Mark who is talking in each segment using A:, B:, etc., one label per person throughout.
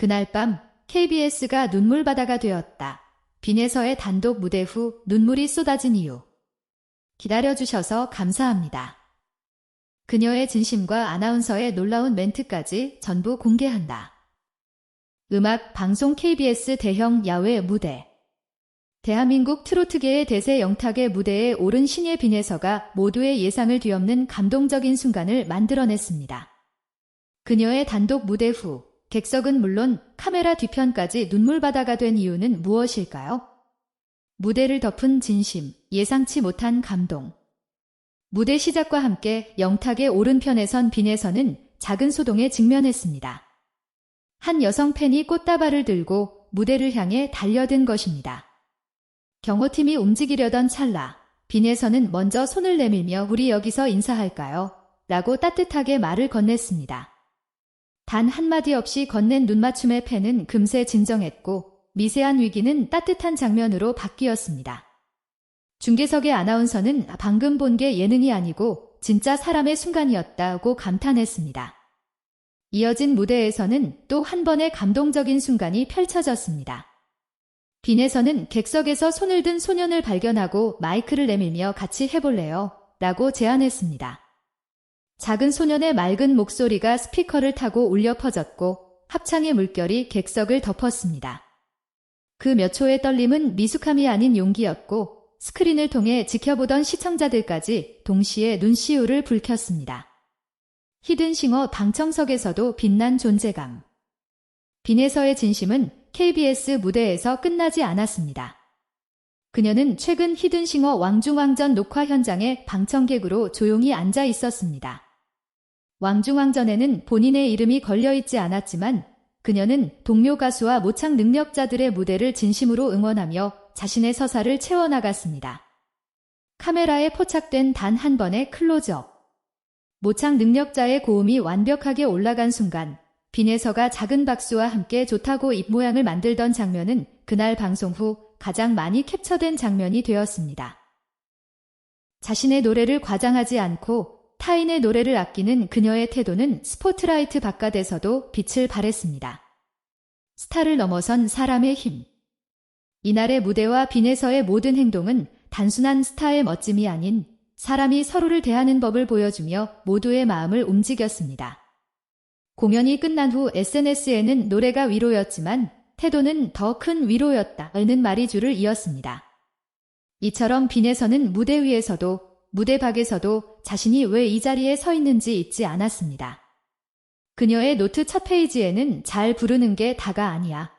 A: 그날 밤 KBS가 눈물바다가 되었다. 빈에서의 단독 무대 후 눈물이 쏟아진 이유. 기다려주셔서 감사합니다. 그녀의 진심과 아나운서의 놀라운 멘트까지 전부 공개한다. 음악 방송 KBS 대형 야외 무대. 대한민국 트로트계의 대세 영탁의 무대에 오른 신예 빈에서가 모두의 예상을 뒤엎는 감동적인 순간을 만들어냈습니다. 그녀의 단독 무대 후 객석은 물론 카메라 뒤편까지 눈물바다가 된 이유는 무엇일까요? 무대를 덮은 진심, 예상치 못한 감동. 무대 시작과 함께 영탁의 오른편에 선 빈에서는 작은 소동에 직면했습니다. 한 여성 팬이 꽃다발을 들고 무대를 향해 달려든 것입니다. 경호팀이 움직이려던 찰나, 빈에서는 먼저 손을 내밀며 우리 여기서 인사할까요? 라고 따뜻하게 말을 건넸습니다. 단 한마디 없이 건넨 눈맞춤의 팬은 금세 진정했고 미세한 위기는 따뜻한 장면으로 바뀌었습니다. 중계석의 아나운서는 방금 본 게 예능이 아니고 진짜 사람의 순간이었다고 감탄했습니다. 이어진 무대에서는 또 한 번의 감동적인 순간이 펼쳐졌습니다. 빈에서는 객석에서 손을 든 소년을 발견하고 마이크를 내밀며 같이 해볼래요? 라고 제안했습니다. 작은 소년의 맑은 목소리가 스피커를 타고 울려 퍼졌고 합창의 물결이 객석을 덮었습니다. 그 몇 초의 떨림은 미숙함이 아닌 용기였고 스크린을 통해 지켜보던 시청자들까지 동시에 눈시울을 붉혔습니다. 히든싱어 방청석에서도 빛난 존재감. 빈에서의 진심은 KBS 무대에서 끝나지 않았습니다. 그녀는 최근 히든싱어 왕중왕전 녹화 현장에 방청객으로 조용히 앉아 있었습니다. 왕중왕전에는 본인의 이름이 걸려있지 않았지만 그녀는 동료 가수와 모창 능력자들의 무대를 진심으로 응원하며 자신의 서사를 채워나갔습니다. 카메라에 포착된 단 한 번의 클로즈업. 모창 능력자의 고음이 완벽하게 올라간 순간 빈에서가 작은 박수와 함께 좋다고 입모양을 만들던 장면은 그날 방송 후 가장 많이 캡처된 장면이 되었습니다. 자신의 노래를 과장하지 않고 타인의 노래를 아끼는 그녀의 태도는 스포트라이트 바깥에서도 빛을 발했습니다. 스타를 넘어선 사람의 힘. 이날의 무대와 빈에서의 모든 행동은 단순한 스타의 멋짐이 아닌 사람이 서로를 대하는 법을 보여주며 모두의 마음을 움직였습니다. 공연이 끝난 후 SNS에는 노래가 위로였지만 태도는 더 큰 위로였다는 말이 줄을 이었습니다. 이처럼 빈에서는 무대 위에서도 무대 밖에서도 자신이 왜 이 자리에 서 있는지 잊지 않았습니다. 그녀의 노트 첫 페이지에는 잘 부르는 게 다가 아니야.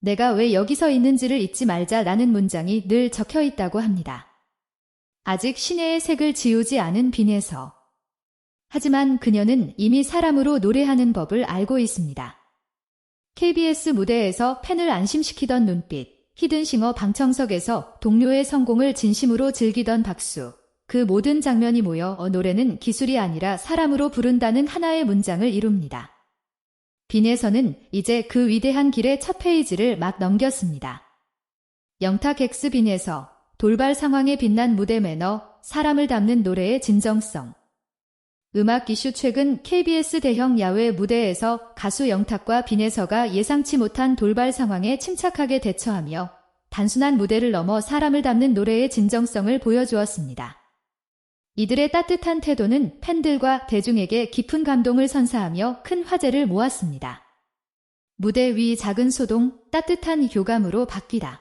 A: 내가 왜 여기서 있는지를 잊지 말자라는 문장이 늘 적혀 있다고 합니다. 아직 시내의 색을 지우지 않은 빈에서. 하지만 그녀는 이미 사람으로 노래하는 법을 알고 있습니다. KBS 무대에서 팬을 안심시키던 눈빛, 히든싱어 방청석에서 동료의 성공을 진심으로 즐기던 박수, 그 모든 장면이 모여 어 노래는 기술이 아니라 사람으로 부른다는 하나의 문장을 이룹니다. 빈에서는 이제 그 위대한 길의 첫 페이지를 막 넘겼습니다. 영탁 엑스 빈에서 돌발 상황에 빛난 무대 매너, 사람을 담는 노래의 진정성. 음악 이슈 최근 KBS 대형 야외 무대에서 가수 영탁과 빈에서가 예상치 못한 돌발 상황에 침착하게 대처하며 단순한 무대를 넘어 사람을 담는 노래의 진정성을 보여주었습니다. 이들의 따뜻한 태도는 팬들과 대중에게 깊은 감동을 선사하며 큰 화제를 모았습니다. 무대 위 작은 소동, 따뜻한 교감으로 바뀌다.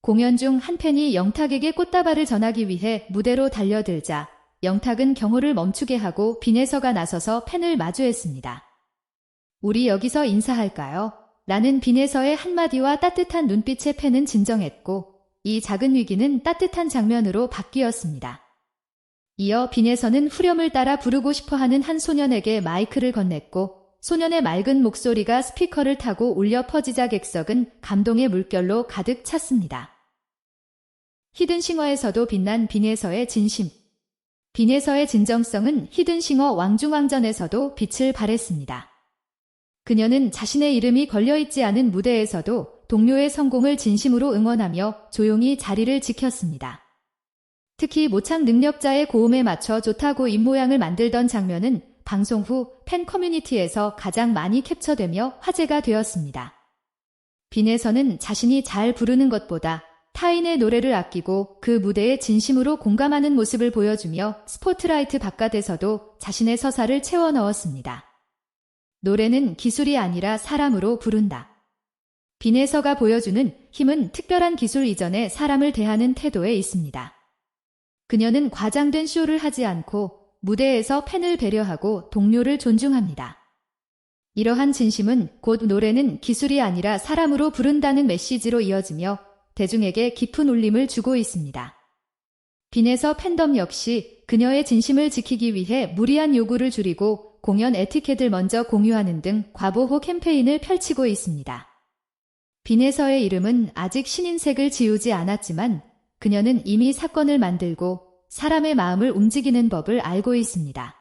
A: 공연 중 한 팬이 영탁에게 꽃다발을 전하기 위해 무대로 달려들자 영탁은 경호를 멈추게 하고 빈에서가 나서서 팬을 마주했습니다. 우리 여기서 인사할까요? 라는 빈에서의 한마디와 따뜻한 눈빛의 팬은 진정했고 이 작은 위기는 따뜻한 장면으로 바뀌었습니다. 이어 빈에서는 후렴을 따라 부르고 싶어 하는 한 소년에게 마이크를 건넸고 소년의 맑은 목소리가 스피커를 타고 울려 퍼지자 객석은 감동의 물결로 가득 찼습니다. 히든싱어에서도 빛난 빈에서의 진심. 빈에서의 진정성은 히든싱어 왕중왕전에서도 빛을 발했습니다. 그녀는 자신의 이름이 걸려있지 않은 무대에서도 동료의 성공을 진심으로 응원하며 조용히 자리를 지켰습니다. 특히 모창 능력자의 고음에 맞춰 좋다고 입모양을 만들던 장면은 방송 후 팬 커뮤니티에서 가장 많이 캡처되며 화제가 되었습니다. 빈에서는 자신이 잘 부르는 것보다 타인의 노래를 아끼고 그 무대에 진심으로 공감하는 모습을 보여주며 스포트라이트 바깥에서도 자신의 서사를 채워 넣었습니다. 노래는 기술이 아니라 사람으로 부른다. 빈에서가 보여주는 힘은 특별한 기술 이전에 사람을 대하는 태도에 있습니다. 그녀는 과장된 쇼를 하지 않고 무대에서 팬을 배려하고 동료를 존중합니다. 이러한 진심은 곧 노래는 기술이 아니라 사람으로 부른다는 메시지로 이어지며 대중에게 깊은 울림을 주고 있습니다. 빈에서 팬덤 역시 그녀의 진심을 지키기 위해 무리한 요구를 줄이고 공연 에티켓을 먼저 공유하는 등 과보호 캠페인을 펼치고 있습니다. 빈에서의 이름은 아직 신인색을 지우지 않았지만 그녀는 이미 사건을 만들고 사람의 마음을 움직이는 법을 알고 있습니다.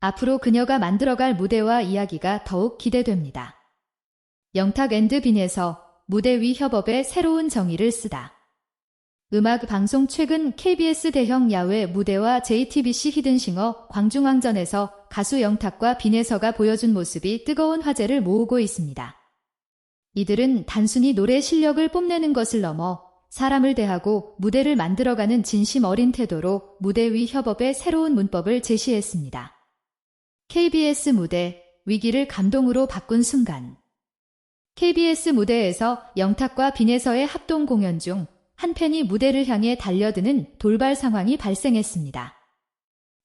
A: 앞으로 그녀가 만들어갈 무대와 이야기가 더욱 기대됩니다. 영탁 앤드 빈에서 무대 위 협업의 새로운 정의를 쓰다. 음악 방송 최근 KBS 대형 야외 무대와 JTBC 히든싱어 광중왕전에서 가수 영탁과 빈에서가 보여준 모습이 뜨거운 화제를 모으고 있습니다. 이들은 단순히 노래 실력을 뽐내는 것을 넘어 사람을 대하고 무대를 만들어가는 진심 어린 태도로 무대 위 협업의 새로운 문법을 제시했습니다. KBS 무대 위기를 감동으로 바꾼 순간 KBS 무대에서 영탁과 빈에서의 합동 공연 중 한 팬이 무대를 향해 달려드는 돌발 상황이 발생했습니다.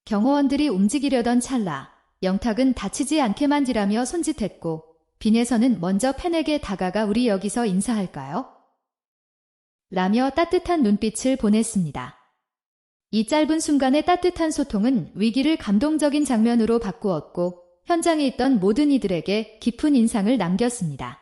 A: 경호원들이 움직이려던 찰나 영탁은 다치지 않게 만지라며 손짓했고 빈에서는 먼저 팬에게 다가가 우리 여기서 인사할까요? 라며 따뜻한 눈빛을 보냈습니다. 이 짧은 순간의 따뜻한 소통은 위기를 감동적인 장면으로 바꾸었고 현장에 있던 모든 이들에게 깊은 인상을 남겼습니다.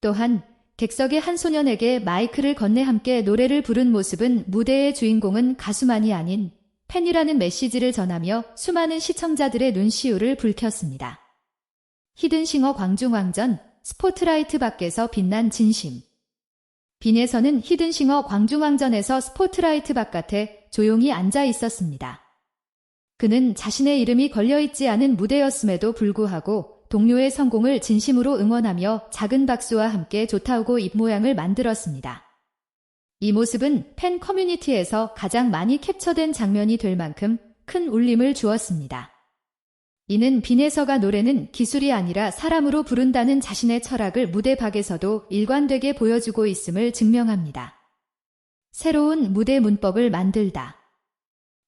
A: 또한 객석의 한 소년에게 마이크를 건네 함께 노래를 부른 모습은 무대의 주인공은 가수만이 아닌 팬이라는 메시지를 전하며 수많은 시청자들의 눈시울을 불켰습니다. 히든싱어 광중왕전 스포트라이트 밖에서 빛난 진심. 빈에서는 히든싱어 광중왕전에서 스포트라이트 바깥에 조용히 앉아 있었습니다. 그는 자신의 이름이 걸려있지 않은 무대였음에도 불구하고 동료의 성공을 진심으로 응원하며 작은 박수와 함께 좋다고 입모양을 만들었습니다. 이 모습은 팬 커뮤니티에서 가장 많이 캡처된 장면이 될 만큼 큰 울림을 주었습니다. 이는 빈에서가 노래는 기술이 아니라 사람으로 부른다는 자신의 철학을 무대 밖에서도 일관되게 보여주고 있음을 증명합니다. 새로운 무대 문법을 만들다.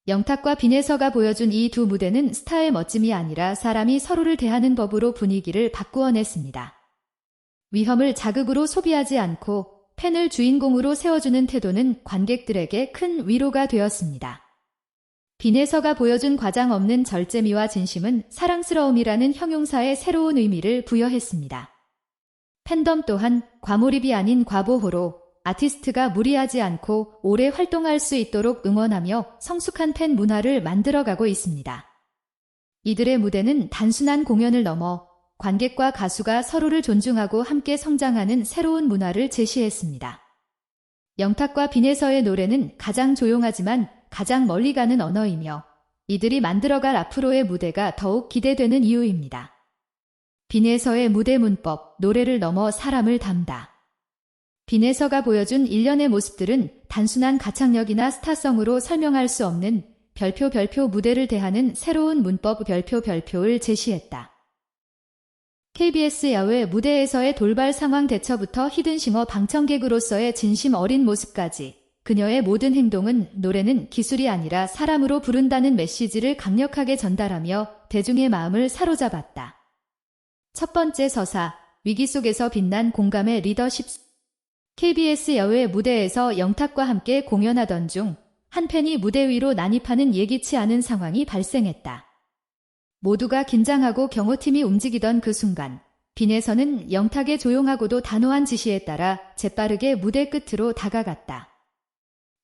A: 영탁과 빈에서가 보여준 이 두 무대는 스타의 멋짐이 아니라 사람이 서로를 대하는 법으로 분위기를 바꾸어냈습니다. 위험을 자극으로 소비하지 않고 팬을 주인공으로 세워주는 태도는 관객들에게 큰 위로가 되었습니다. 빈에서가 보여준 과장 없는 절제미와 진심은 사랑스러움이라는 형용사의 새로운 의미를 부여했습니다. 팬덤 또한 과몰입이 아닌 과보호로 아티스트가 무리하지 않고 오래 활동할 수 있도록 응원하며 성숙한 팬 문화를 만들어가고 있습니다. 이들의 무대는 단순한 공연을 넘어 관객과 가수가 서로를 존중하고 함께 성장하는 새로운 문화를 제시했습니다. 영탁과 빈에서의 노래는 가장 조용하지만 가장 멀리 가는 언어이며 이들이 만들어갈 앞으로의 무대가 더욱 기대되는 이유입니다. 빈에서의 무대 문법, 노래를 넘어 사람을 담다. 빈에서가 보여준 일련의 모습들은 단순한 가창력이나 스타성으로 설명할 수 없는 별표 별표 무대를 대하는 새로운 문법 별표 별표를 제시했다. KBS 야외 무대에서의 돌발 상황 대처부터 히든싱어 방청객으로서의 진심 어린 모습까지 그녀의 모든 행동은 노래는 기술이 아니라 사람으로 부른다는 메시지를 강력하게 전달하며 대중의 마음을 사로잡았다. 첫 번째 서사, 위기 속에서 빛난 공감의 리더십 KBS 여외 무대에서 영탁과 함께 공연하던 중 한 팬이 무대 위로 난입하는 예기치 않은 상황이 발생했다. 모두가 긴장하고 경호팀이 움직이던 그 순간 빈에서는 영탁의 조용하고도 단호한 지시에 따라 재빠르게 무대 끝으로 다가갔다.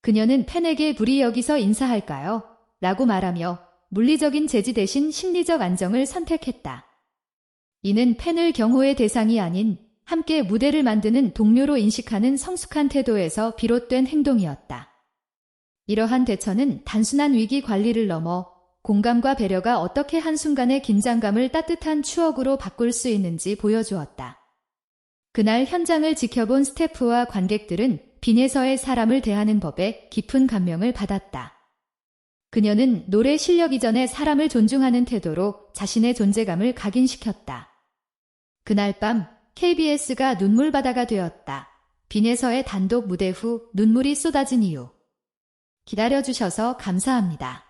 A: 그녀는 팬에게 불이 여기서 인사할까요? 라고 말하며 물리적인 제지 대신 심리적 안정을 선택했다. 이는 팬을 경호의 대상이 아닌 함께 무대를 만드는 동료로 인식하는 성숙한 태도에서 비롯된 행동이었다. 이러한 대처는 단순한 위기 관리를 넘어 공감과 배려가 어떻게 한순간의 긴장감을 따뜻한 추억으로 바꿀 수 있는지 보여주었다. 그날 현장을 지켜본 스태프와 관객들은 빈에서의 사람을 대하는 법에 깊은 감명을 받았다. 그녀는 노래 실력 이전에 사람을 존중하는 태도로 자신의 존재감을 각인시켰다. 그날 밤 KBS가 눈물바다가 되었다. 빈에서의 단독 무대 후 눈물이 쏟아진 이유. 기다려주셔서 감사합니다.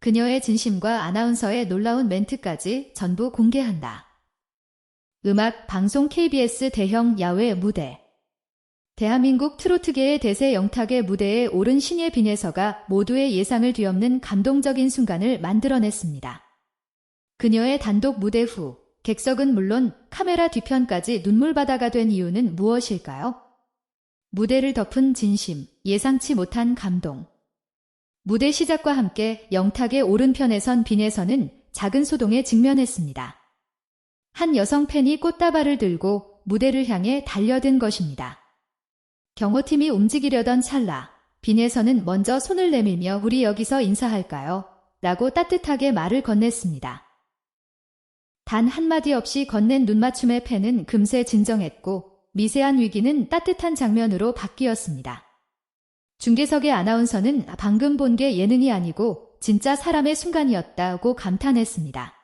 A: 그녀의 진심과 아나운서의 놀라운 멘트까지 전부 공개한다. 음악 방송 KBS 대형 야외 무대. 대한민국 트로트계의 대세 영탁의 무대에 오른 신예 빈에서가 모두의 예상을 뒤엎는 감동적인 순간을 만들어냈습니다. 그녀의 단독 무대 후 객석은 물론 카메라 뒤편까지 눈물바다가 된 이유는 무엇일까요? 무대를 덮은 진심, 예상치 못한 감동. 무대 시작과 함께 영탁의 오른편에 선 빈에서는 작은 소동에 직면했습니다. 한 여성 팬이 꽃다발을 들고 무대를 향해 달려든 것입니다. 경호팀이 움직이려던 찰나, 빈에서는 먼저 손을 내밀며 우리 여기서 인사할까요? 라고 따뜻하게 말을 건넸습니다. 단 한마디 없이 건넨 눈맞춤의 팬은 금세 진정했고 미세한 위기는 따뜻한 장면으로 바뀌었습니다. 중계석의 아나운서는 방금 본 게 예능이 아니고 진짜 사람의 순간이었다고 감탄했습니다.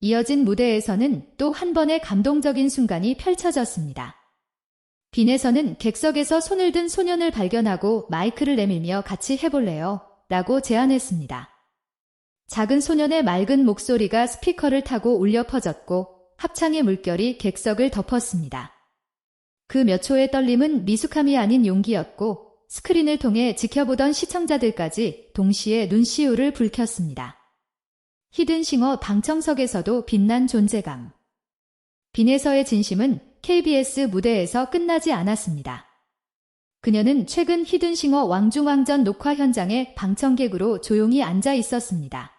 A: 이어진 무대에서는 또 한 번의 감동적인 순간이 펼쳐졌습니다. 빈에서는 객석에서 손을 든 소년을 발견하고 마이크를 내밀며 같이 해볼래요? 라고 제안했습니다. 작은 소년의 맑은 목소리가 스피커를 타고 울려 퍼졌고 합창의 물결이 객석을 덮었습니다. 그 몇 초의 떨림은 미숙함이 아닌 용기였고 스크린을 통해 지켜보던 시청자들까지 동시에 눈시울을 붉혔습니다. 히든싱어 방청석에서도 빛난 존재감. 빈에서의 진심은 KBS 무대에서 끝나지 않았습니다. 그녀는 최근 히든싱어 왕중왕전 녹화 현장에 방청객으로 조용히 앉아 있었습니다.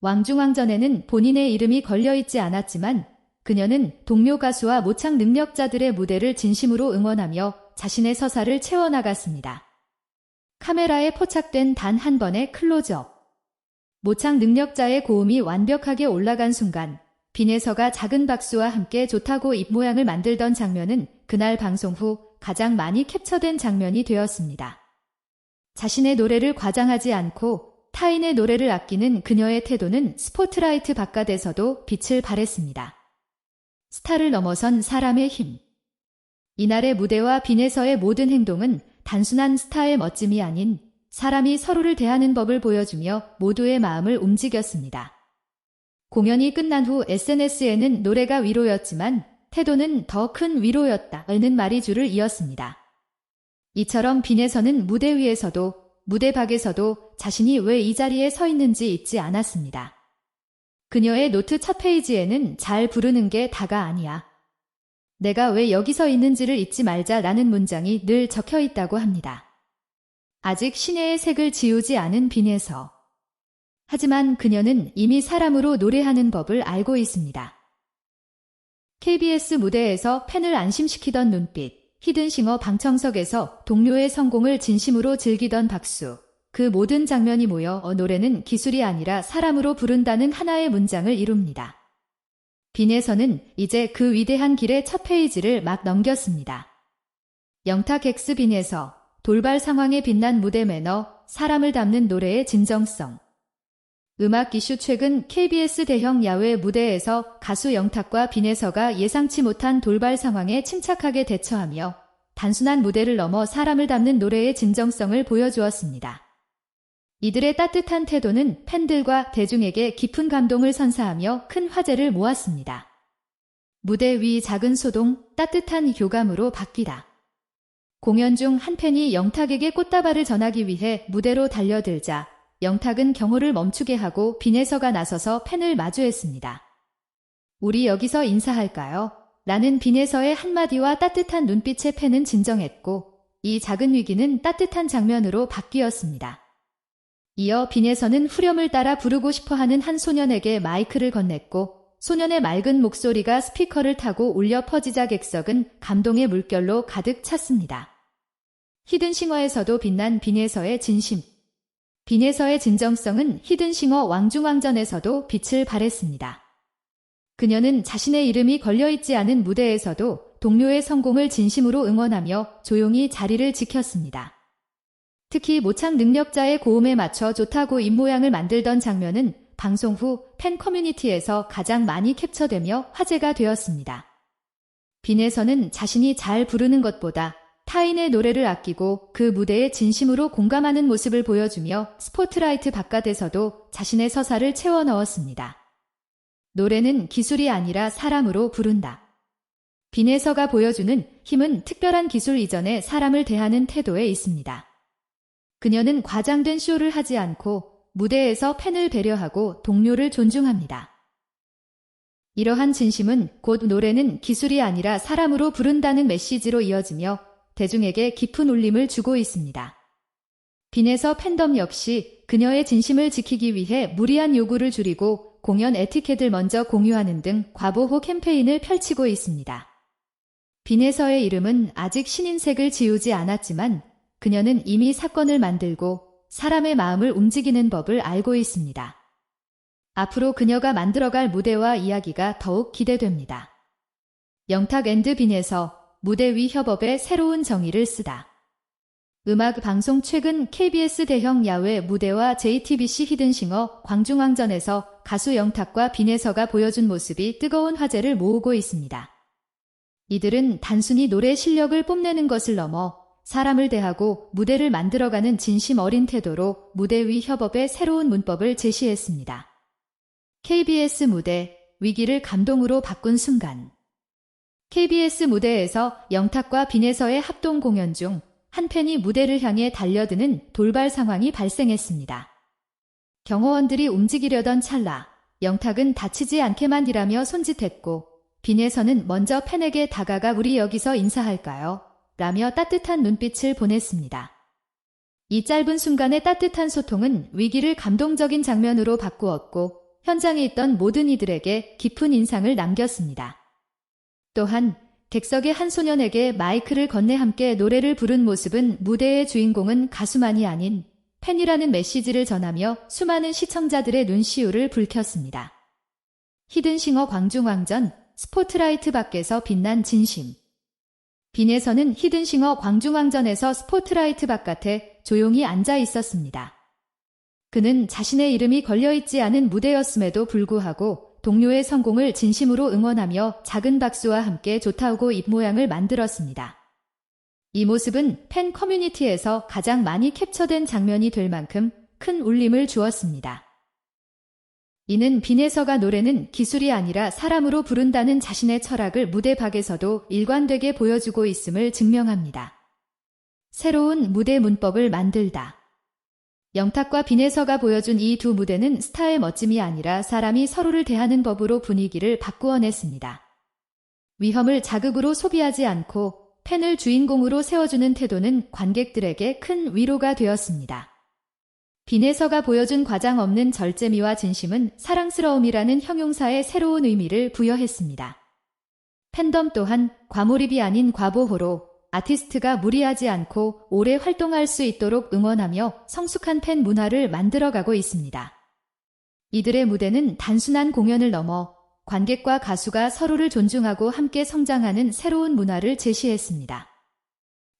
A: 왕중왕전에는 본인의 이름이 걸려있지 않았지만 그녀는 동료 가수와 모창 능력자들의 무대를 진심으로 응원하며 자신의 서사를 채워나갔습니다. 카메라에 포착된 단 한 번의 클로즈업. 모창 능력자의 고음이 완벽하게 올라간 순간 빈에서가 작은 박수와 함께 좋다고 입모양을 만들던 장면은 그날 방송 후 가장 많이 캡처된 장면이 되었습니다. 자신의 노래를 과장하지 않고 타인의 노래를 아끼는 그녀의 태도는 스포트라이트 바깥에서도 빛을 발했습니다. 스타를 넘어선 사람의 힘. 이날의 무대와 빈에서의 모든 행동은 단순한 스타의 멋짐이 아닌 사람이 서로를 대하는 법을 보여주며 모두의 마음을 움직였습니다. 공연이 끝난 후 SNS에는 노래가 위로였지만 태도는 더 큰 위로였다는 말이 줄을 이었습니다. 이처럼 빈에서는 무대 위에서도 무대 밖에서도 자신이 왜 이 자리에 서 있는지 잊지 않았습니다. 그녀의 노트 첫 페이지에는 잘 부르는 게 다가 아니야. 내가 왜 여기서 있는지를 잊지 말자라는 문장이 늘 적혀 있다고 합니다. 아직 시내의 색을 지우지 않은 빈에서. 하지만 그녀는 이미 사람으로 노래하는 법을 알고 있습니다. KBS 무대에서 팬을 안심시키던 눈빛, 히든싱어 방청석에서 동료의 성공을 진심으로 즐기던 박수, 그 모든 장면이 모여 어 노래는 기술이 아니라 사람으로 부른다는 하나의 문장을 이룹니다. 빈에서는 이제 그 위대한 길의 첫 페이지를 막 넘겼습니다. 영탁 엑스 빈에서 돌발 상황에 빛난 무대 매너, 사람을 담는 노래의 진정성. 음악 이슈 최근 KBS 대형 야외 무대에서 가수 영탁과 빈에서가 예상치 못한 돌발 상황에 침착하게 대처하며 단순한 무대를 넘어 사람을 담는 노래의 진정성을 보여주었습니다. 이들의 따뜻한 태도는 팬들과 대중에게 깊은 감동을 선사하며 큰 화제를 모았습니다. 무대 위 작은 소동, 따뜻한 교감으로 바뀌다. 공연 중 한 팬이 영탁에게 꽃다발을 전하기 위해 무대로 달려들자 영탁은 경호를 멈추게 하고 빈에서가 나서서 팬을 마주했습니다. 우리 여기서 인사할까요? 라는 빈에서의 한마디와 따뜻한 눈빛의 팬은 진정했고 이 작은 위기는 따뜻한 장면으로 바뀌었습니다. 이어 빈에서는 후렴을 따라 부르고 싶어 하는 한 소년에게 마이크를 건넸고 소년의 맑은 목소리가 스피커를 타고 울려 퍼지자 객석은 감동의 물결로 가득 찼습니다. 히든싱어에서도 빛난 빈에서의 진심. 빈에서의 진정성은 히든싱어 왕중왕전에서도 빛을 발했습니다. 그녀는 자신의 이름이 걸려있지 않은 무대에서도 동료의 성공을 진심으로 응원하며 조용히 자리를 지켰습니다. 특히 모창 능력자의 고음에 맞춰 좋다고 입모양을 만들던 장면은 방송 후 팬 커뮤니티에서 가장 많이 캡처되며 화제가 되었습니다. 빈에서는 자신이 잘 부르는 것보다 타인의 노래를 아끼고 그 무대에 진심으로 공감하는 모습을 보여주며 스포트라이트 바깥에서도 자신의 서사를 채워 넣었습니다. 노래는 기술이 아니라 사람으로 부른다. 빈에서가 보여주는 힘은 특별한 기술 이전에 사람을 대하는 태도에 있습니다. 그녀는 과장된 쇼를 하지 않고 무대에서 팬을 배려하고 동료를 존중합니다. 이러한 진심은 곧 노래는 기술이 아니라 사람으로 부른다는 메시지로 이어지며 대중에게 깊은 울림을 주고 있습니다. 빈에서 팬덤 역시 그녀의 진심을 지키기 위해 무리한 요구를 줄이고 공연 에티켓을 먼저 공유하는 등 과보호 캠페인을 펼치고 있습니다. 빈에서의 이름은 아직 신인색을 지우지 않았지만 그녀는 이미 사건을 만들고 사람의 마음을 움직이는 법을 알고 있습니다. 앞으로 그녀가 만들어갈 무대와 이야기가 더욱 기대됩니다. 영탁 앤드 빈에서 무대 위 협업에 새로운 정의를 쓰다. 음악 방송 최근 KBS 대형 야외 무대와 JTBC 히든싱어 광중왕전에서 가수 영탁과 빈에서가 보여준 모습이 뜨거운 화제를 모으고 있습니다. 이들은 단순히 노래 실력을 뽐내는 것을 넘어 사람을 대하고 무대를 만들어가는 진심 어린 태도로 무대 위 협업의 새로운 문법을 제시했습니다. KBS 무대 위기를 감동으로 바꾼 순간 KBS 무대에서 영탁과 빈에서의 합동 공연 중 한 팬이 무대를 향해 달려드는 돌발 상황이 발생했습니다. 경호원들이 움직이려던 찰나 영탁은 다치지 않게만 일하며 손짓했고 빈에서는 먼저 팬에게 다가가 우리 여기서 인사할까요? 라며 따뜻한 눈빛을 보냈습니다. 이 짧은 순간의 따뜻한 소통은 위기를 감동적인 장면으로 바꾸었고 현장에 있던 모든 이들에게 깊은 인상을 남겼습니다. 또한 객석의 한 소년에게 마이크를 건네 함께 노래를 부른 모습은 무대의 주인공은 가수만이 아닌 팬이라는 메시지를 전하며 수많은 시청자들의 눈시울을 불켰습니다. 히든싱어 광중왕전 스포트라이트 밖에서 빛난 진심 빈에서는 히든싱어 광중왕전에서 스포트라이트 바깥에 조용히 앉아 있었습니다. 그는 자신의 이름이 걸려있지 않은 무대였음에도 불구하고 동료의 성공을 진심으로 응원하며 작은 박수와 함께 좋다고 입모양을 만들었습니다. 이 모습은 팬 커뮤니티에서 가장 많이 캡처된 장면이 될 만큼 큰 울림을 주었습니다. 이는 빈에서가 노래는 기술이 아니라 사람으로 부른다는 자신의 철학을 무대 밖에서도 일관되게 보여주고 있음을 증명합니다. 새로운 무대 문법을 만들다. 영탁과 빈에서가 보여준 이 두 무대는 스타의 멋짐이 아니라 사람이 서로를 대하는 법으로 분위기를 바꾸어냈습니다. 위험을 자극으로 소비하지 않고 팬을 주인공으로 세워주는 태도는 관객들에게 큰 위로가 되었습니다. 빈에서가 보여준 과장 없는 절제미와 진심은 사랑스러움이라는 형용사의 새로운 의미를 부여했습니다. 팬덤 또한 과몰입이 아닌 과보호로 아티스트가 무리하지 않고 오래 활동할 수 있도록 응원하며 성숙한 팬 문화를 만들어가고 있습니다. 이들의 무대는 단순한 공연을 넘어 관객과 가수가 서로를 존중하고 함께 성장하는 새로운 문화를 제시했습니다.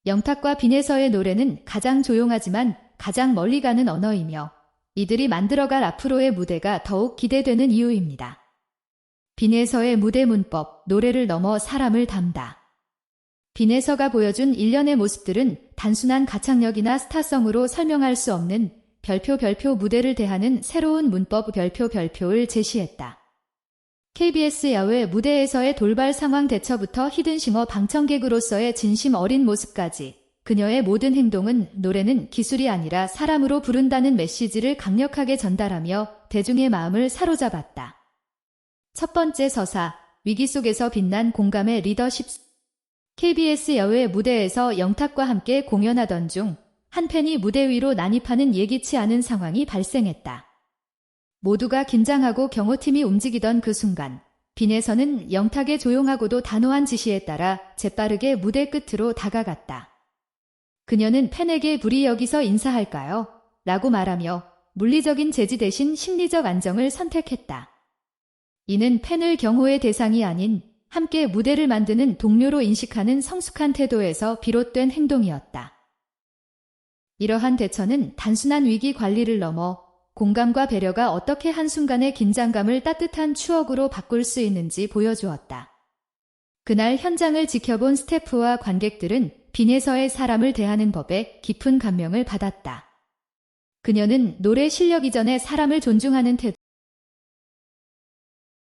A: 영탁과 빈에서의 노래는 가장 조용하지만 가장 멀리 가는 언어이며 이들이 만들어갈 앞으로의 무대가 더욱 기대되는 이유입니다. 빈에서의 무대 문법, 노래를 넘어 사람을 담다. 빈에서가 보여준 일련의 모습들은 단순한 가창력이나 스타성으로 설명할 수 없는 별표 별표 무대를 대하는 새로운 문법 별표 별표를 제시했다. KBS 야외 무대에서의 돌발 상황 대처부터 히든싱어 방청객으로서의 진심 어린 모습까지 그녀의 모든 행동은 노래는 기술이 아니라 사람으로 부른다는 메시지를 강력하게 전달하며 대중의 마음을 사로잡았다. 첫 번째 서사, 위기 속에서 빛난 공감의 리더십. KBS 여외 무대에서 영탁과 함께 공연하던 중 한 팬이 무대 위로 난입하는 예기치 않은 상황이 발생했다. 모두가 긴장하고 경호팀이 움직이던 그 순간, 빈에서는 영탁의 조용하고도 단호한 지시에 따라 재빠르게 무대 끝으로 다가갔다. 그녀는 팬에게 불이 여기서 인사할까요? 라고 말하며 물리적인 제지 대신 심리적 안정을 선택했다. 이는 팬을 경호의 대상이 아닌 함께 무대를 만드는 동료로 인식하는 성숙한 태도에서 비롯된 행동이었다. 이러한 대처는 단순한 위기 관리를 넘어 공감과 배려가 어떻게 한순간의 긴장감을 따뜻한 추억으로 바꿀 수 있는지 보여주었다. 그날 현장을 지켜본 스태프와 관객들은 빈에서의 사람을 대하는 법에 깊은 감명을 받았다. 그녀는 노래 실력 이전에 사람을 존중하는 태도,